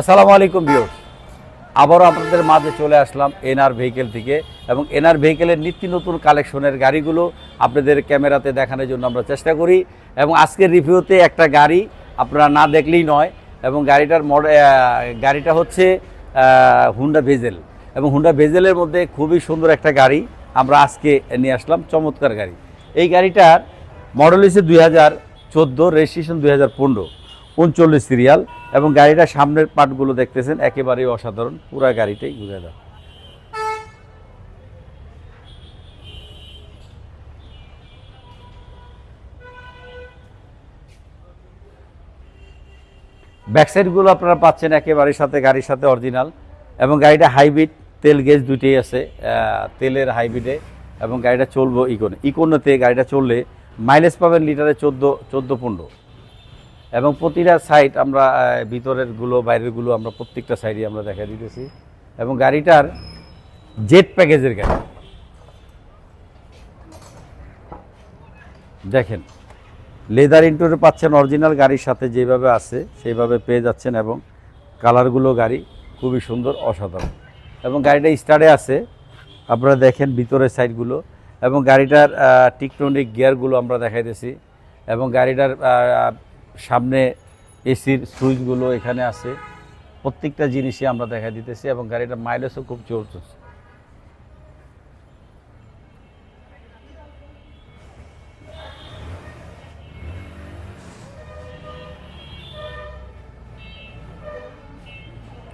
আসসালামু আলাইকুম বিয়র আবারও আপনাদের মাঝে চলে আসলাম এনআর ভেহিকেল থেকে এবং এনআর ভেহিকেলের নিত্য নতুন কালেকশনের গাড়িগুলো আপনাদের ক্যামেরাতে দেখানোর জন্য আমরা চেষ্টা করি এবং আজকের রিভিউতে একটা গাড়ি আপনারা না দেখলেই নয় এবং গাড়িটার মড গাড়িটা হচ্ছে হুন্ডা ভেজেল এবং হুন্ডা ভেজেলের মধ্যে খুবই সুন্দর একটা গাড়ি আমরা আজকে নিয়ে আসলাম, চমৎকার গাড়ি। এই গাড়িটার মডেল হচ্ছে দুই হাজার চোদ্দ রেজিস্ট্রেশন দুই হাজার পনেরো। উনচল্লিশ সিরিয়াল এবং গাড়িটার সামনের পার্টগুলো দেখতেছেন, একেবারেই অসাধারণ। পুরা গাড়িটাই ঘুরে দাও। ব্যাকসাইডগুলো আপনারা পাচ্ছেন একেবারে সাথে, গাড়ির সাথে অরিজিনাল এবং গাড়িটা হাইব্রিড তেল গেজ দুইটাই আছে তেলের হাইব্রিডে এবং গাড়িটা চলবো ইকোনে ইকোনোতে গাড়িটা চললে মাইলেজ পাবেন লিটারে চোদ্দ চোদ্দ পনেরো। এবং প্রতিটা সাইড আমরা ভিতরেরগুলো বাইরেরগুলো আমরা প্রত্যেকটা সাইডে আমরা দেখা দিতেছি। এবং গাড়িটার জেট প্যাকেজের গাড়ি। দেখেন লেদার ইন্টোরে পাচ্ছেন অরিজিনাল গাড়ির সাথে যেভাবে আছে, সেইভাবে পেয়ে যাচ্ছেন এবং কালারগুলো গাড়ি খুবই সুন্দর, অসাধারণ। এবং গাড়িটা স্টার্টে আছে, আপনারা দেখেন ভিতরের সাইডগুলো এবং গাড়িটার টিকটনিক গিয়ারগুলো আমরা দেখাইতেছি। এবং গাড়িটার সামনে এসির সুইচগুলো এখানে আছে। প্রত্যেকটা জিনিসই আমরা দেখা দিতেছি এবং গাড়িটার মাইলেজও খুব চলতেছে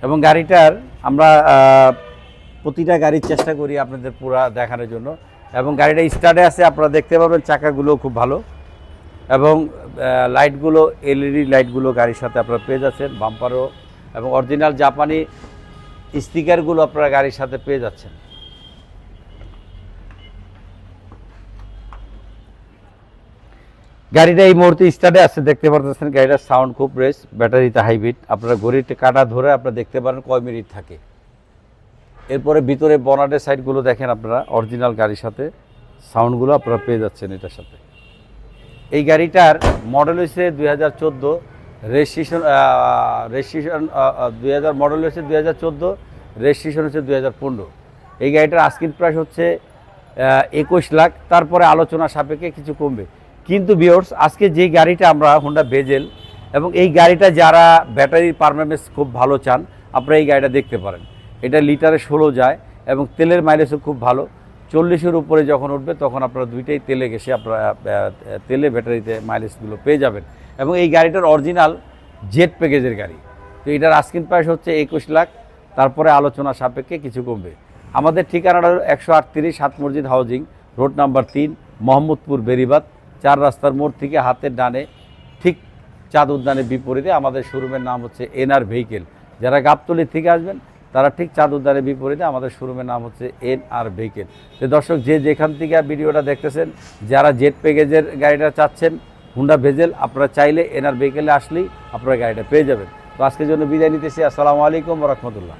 এবং গাড়িটার আমরা প্রতিটা গাড়ির চেষ্টা করি আপনাদের পুরা দেখানোর জন্য। এবং গাড়িটা স্টার্টে আছে, আপনারা দেখতে পাবেন চাকাগুলো খুব ভালো। এবং লাইটগুলো এলইডি লাইটগুলো গাড়ির সাথে আপনারা পেয়ে যাচ্ছেন বাম্পারও এবং অরিজিনাল জাপানি স্টিকারগুলো আপনারা গাড়ির সাথে পেয়ে যাচ্ছেন। গাড়িটা এই মুহূর্তে স্টার্টে আছে, দেখতে পারতেছেন গাড়িটার সাউন্ড খুব রেস ব্যাটারিতে হাইব্রিড আপনারা ঘড়িতে কাটা ধরে আপনারা দেখতে পারেন কয় মিনিট থাকে। এরপরে ভিতরে বনাটের সাইডগুলো দেখেন আপনারা অরিজিনাল গাড়ির সাথে সাউন্ডগুলো আপনারা পেয়ে যাচ্ছেন এটার সাথে। এই গাড়িটার মডেল হয়েছে দুই হাজার চোদ্দ রেজিস্ট্রেশন রেজিস্ট্রেশন দুই হাজার মডেল হয়েছে দুই হাজার চোদ্দ রেজিস্ট্রেশন হচ্ছে দুই হাজার পনেরো। এই গাড়িটার আস্কিন প্রাইস হচ্ছে একুশ লাখ। তারপরে আলোচনা সাপেক্ষে কিছু কমবে। কিন্তু বিয়র্স আজকে যে গাড়িটা আমরা হোন্ডা বেজেল এবং এই গাড়িটা যারা ব্যাটারির পারফরমেন্স খুব ভালো চান, আপনারা এই গাড়িটা দেখতে পারেন। এটা লিটারে ষোলো যায় এবং তেলের মাইলেজও খুব ভালো। চল্লিশের উপরে যখন উঠবে, তখন আপনারা দুইটাই তেলে গেছে আপনারা তেলে ব্যাটারিতে মাইলেজগুলো পেয়ে যাবেন। এবং এই গাড়িটার অরিজিনাল জেট প্যাকেজের গাড়ি। তো এটার আস্কিন প্রাইস হচ্ছে একুশ লাখ। তারপরে আলোচনা সাপেক্ষে কিছু কমবে। আমাদের ঠিকানাটা একশো আটত্রিশ সাত মসজিদ হাউজিং, রোড নাম্বার তিন, মোহাম্মদপুর বেরিবাদ, চার রাস্তার মোড় থেকে হাতের ডানে, ঠিক চাঁদ উদ্যানের বিপরীতে আমাদের শোরুমের নাম হচ্ছে এনআর ভেহিকেল। যারা গাবতলি থেকে আসবেন তারা ঠিক চাঁদ উদ্যানের বিপরীতে আমাদের শোরুমের নাম হচ্ছে এন আর ভেহিকেল। তো দর্শক, যে যেখান থেকে ভিডিওটা দেখতেছেন, যারা জেট প্যাকেজের গাড়িটা চাচ্ছেন, হুন্ডা ভেজেল, আপনারা চাইলে এন আর ভেহিকেলে আসলেই আপনারা গাড়িটা পেয়ে যাবেন। তো আজকের জন্য বিদায় নিতেছি। আসসালামু আলাইকুম রহমতুল্লাহ।